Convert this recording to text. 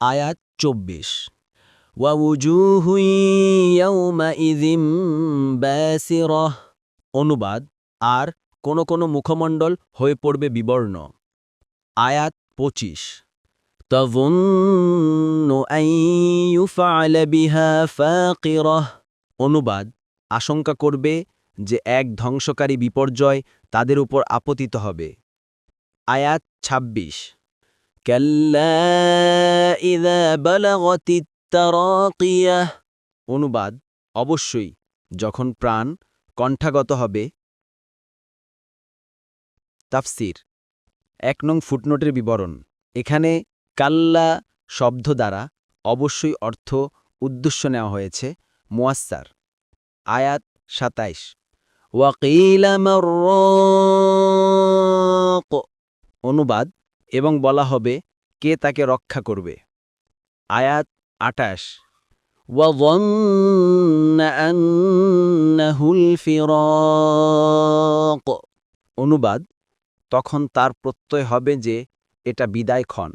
আয়াত চব্বিশ। অনুবাদ, আর কোনো কোনো মুখমণ্ডল হয়ে পড়বে বিবর্ণ। আয়াত পঁচিশ। অনুবাদ, আশঙ্কা করবে যে এক ধ্বংসকারী বিপর্যয় তাদের উপর আপতিত হবে। আয়াত ২৬ كَلَّا إِذَا بَلَغَتِ التَّرَاقِيَةَ অনুবাদ অবশ্যই যখন প্রাণ কণ্ঠাগত হবে তাফসির এক নং ফুটনোটের বিবরণ এখানে কাল্লা শব্দ দ্বারা অবশ্যই অর্থ উদ্দেশ্য নেওয়া হয়েছে মুয়াস্সার আয়াত সাতাইশ ওয়াকিল অনুবাদ এবং বলা হবে, কে তাকে রক্ষা করবে। আয়াত আটাশ। অনুবাদ, তখন তার প্রত্যয় হবে যে, এটা বিদায় ক্ষণ।